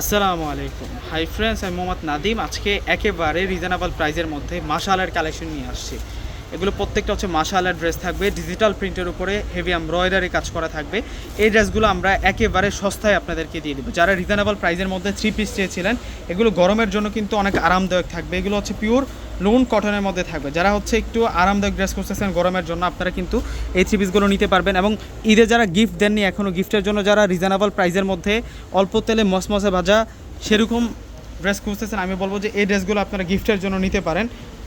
আসসালামু আলাইকুম। Hi friends আমি মোহাম্মদ নাদিম। আজকে একেবারে রিজনেবল প্রাইজের মধ্যে মাসালের কালেকশন নিয়ে আসছি। এগুলো প্রত্যেকটা হচ্ছে মাশালের ড্রেস থাকবে ডিজিটাল প্রিন্টের উপরে হেভি এমব্রয়ডারি কাজ করা থাকবে। এই ড্রেসগুলো আমরা একেবারে সস্তায় আপনাদেরকে দিয়ে দেবো। যারা রিজনেবল প্রাইজের মধ্যে থ্রি পিস চেয়েছিলেন, এগুলো গরমের জন্য কিন্তু অনেক আরামদায়ক থাকবে। এগুলো হচ্ছে পিওর লোন কটনের মধ্যে থাকবে। যারা হচ্ছে একটু আরামদায়ক ড্রেস করতেছেন গরমের জন্য, আপনারা কিন্তু এই থ্রি পিসগুলো নিতে পারবেন এবং ঈদে যারা গিফট দেননি এখনও গিফটের জন্য যারা রিজনেবল প্রাইজের মধ্যে অল্প তেলে মসমসে ভাজা, সেরকম ড্রেস খুঁজতেছেন, আমি বলব যে এই ড্রেসগুলো আপনারা গিফটের জন্য নিতে পারেন।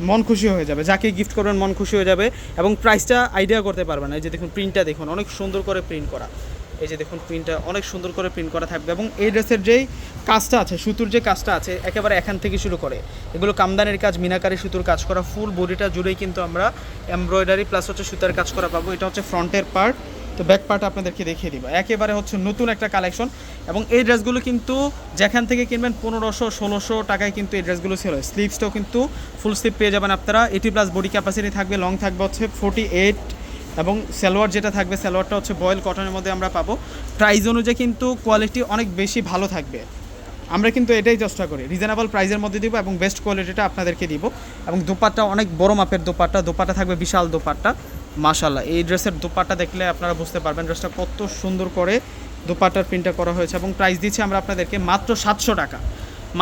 মন খুশি হয়ে যাবে। যাকে গিফট করবেন, মন খুশি হয়ে যাবে এবং প্রাইসটা আইডিয়া করতে পারবেন এই যে দেখুন প্রিন্টটা দেখুন, অনেক সুন্দর করে প্রিন্ট করা। এই যে দেখুন প্রিন্টটা অনেক সুন্দর করে প্রিন্ট করা থাকবে এবং এই ড্রেসের যেই কাজটা আছে, সুতুর যে কাজটা আছে, একেবারে এখান থেকে শুরু করে। এগুলো কামদানের কাজ, মিনাকারি সুতুর কাজ করা ফুল বডিটা জুড়েই কিন্তু আমরা এমব্রয়ডারি প্লাস হচ্ছে সুতার কাজ করা পাবো। এটা হচ্ছে ফ্রন্টের পার্ট তো ব্যাক পার্ট আপনাদেরকে দেখিয়ে দিব। একেবারে হচ্ছে নতুন একটা কালেকশন এবং এই ড্রেসগুলো কিন্তু যেখান থেকে কিনবেন পনেরোশো, ষোলোশো টাকায় কিন্তু এই ড্রেসগুলো ছিল। স্লিভসটাও কিন্তু ফুল স্লিভ পেয়ে যাবেন আপনারা। এইটি প্লাস বডি ক্যাপাসিটি থাকবে লং থাকবে হচ্ছে ফোর্টি এইট এবং সালোয়ার যেটা থাকবে, সালোয়ারটা হচ্ছে বয়েল কটনের মধ্যে আমরা পাবো। প্রাইস অনুযায়ী কিন্তু কোয়ালিটি অনেক বেশি ভালো থাকবে। আমরা কিন্তু এটাই চেষ্টা করি। রিজনেবল প্রাইসের মধ্যে দিব এবং বেস্ট কোয়ালিটিটা আপনাদেরকে দিব। এবং দোপাট্টা অনেক বড় মাপের দোপাট্টা। দোপাট্টা থাকবে বিশাল দোপাট্টা। মাশাল্লাহ এই ড্রেসের দোপাট্টা দেখলে আপনারা বুঝতে পারবেন ড্রেসটা কত সুন্দর করে দোপাট্টার প্রিন্টটা করা হয়েছে এবং প্রাইস দিচ্ছি আমরা আপনাদেরকে মাত্র সাতশো টাকা।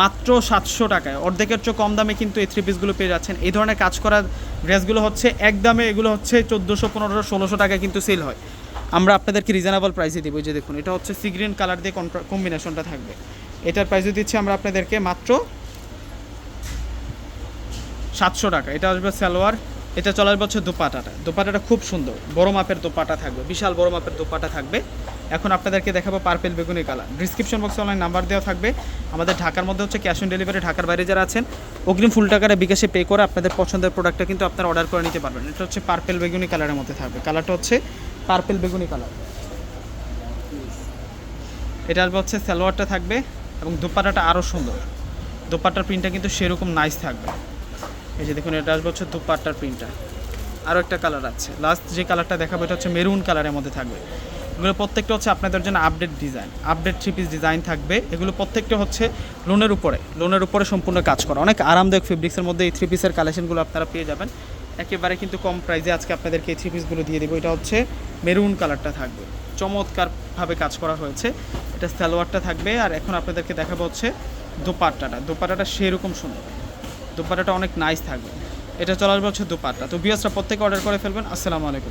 মাত্র সাতশো টাকায়। অর্ধেকের চেয়ে কম দামে কিন্তু এই থ্রি পিসগুলো পেয়ে যাচ্ছেন। এই ধরনের কাজ করা ড্রেসগুলো হচ্ছে এক দামে এগুলো হচ্ছে চোদ্দোশো, পনেরোশো, ষোলোশো টাকায় কিন্তু সেল হয়। আমরা আপনাদেরকে রিজনেবল প্রাইসে দিব যে দেখুন, এটা হচ্ছে সি গ্রিন কালার দিয়ে কম্বিনেশনটা থাকবে। এটার প্রাইসে দিচ্ছি আমরা আপনাদেরকে মাত্র সাতশো টাকা। এটা আসবে সালোয়ার এটা চলে আসবে হচ্ছে দোপাটাটা। দোপাটাটা খুব সুন্দর। বড় মাপের দোপাটা থাকবে। বিশাল বড় মাপের দোপাটা থাকবে। এখন আপনাদেরকে দেখাবো পার্পেল বেগুনি কালার ডিসক্রিপশন বক্সে অনলাইন নাম্বার দেওয়া থাকবে। আমাদের ঢাকার মধ্যে হচ্ছে ক্যাশ অন ডেলিভারি ঢাকার বাইরে যারা আছেন, অগ্রিম ফুল টাকাটা বিকাশে পে করে আপনাদের পছন্দের প্রোডাক্টটা কিন্তু আপনারা অর্ডার করে নিতে পারবেন। এটা হচ্ছে পার্পেল বেগুনি কালারের মধ্যে থাকবে। কালারটা হচ্ছে পার্পেল বেগুনি কালার এটা আসবে হচ্ছে সালোয়ারটা থাকবে এবং দোপাটাটা আরও সুন্দর। দোপাট্টার প্রিন্টটা কিন্তু সেরকম নাইস থাকবে। এই যে দেখুন, এটা আসবে হচ্ছে দোপাট্টার প্রিন্টটা। আরও একটা কালার আছে। লাস্ট যে কালারটা দেখাবো, এটা হচ্ছে মেরুন কালারের মধ্যে থাকবে। এগুলো প্রত্যেকটা হচ্ছে আপনাদের জন্য update design update three piece design থাকবে। এগুলো প্রত্যেকটা হচ্ছে লোনের উপরে। লোনের উপরে সম্পূর্ণ কাজ করা। অনেক আরামদায়ক ফেব্রিক্সের মধ্যে এই থ্রি পিসের কালেকশনগুলো আপনারা পেয়ে যাবেন। একেবারে কিন্তু কম প্রাইসে আজকে আপনাদেরকে এই থ্রি পিসগুলো দিয়ে দেবো। এটা হচ্ছে মেরুন কালারটা থাকবে। চমৎকারভাবে কাজ করা হয়েছে। এটা সালোয়ারটা থাকবে। আর এখন আপনাদেরকে দেখাবো হচ্ছে দোপাট্টাটা। দোপাট্টাটা সেরকম সুন্দর। দোপাট্টাটা অনেক নাইস থাকবে। এটা চলার বলছে দুপাটা তো বিয়াসরা প্রত্যেকে অর্ডার করে ফেলবেন। আসসালামু আলাইকুম।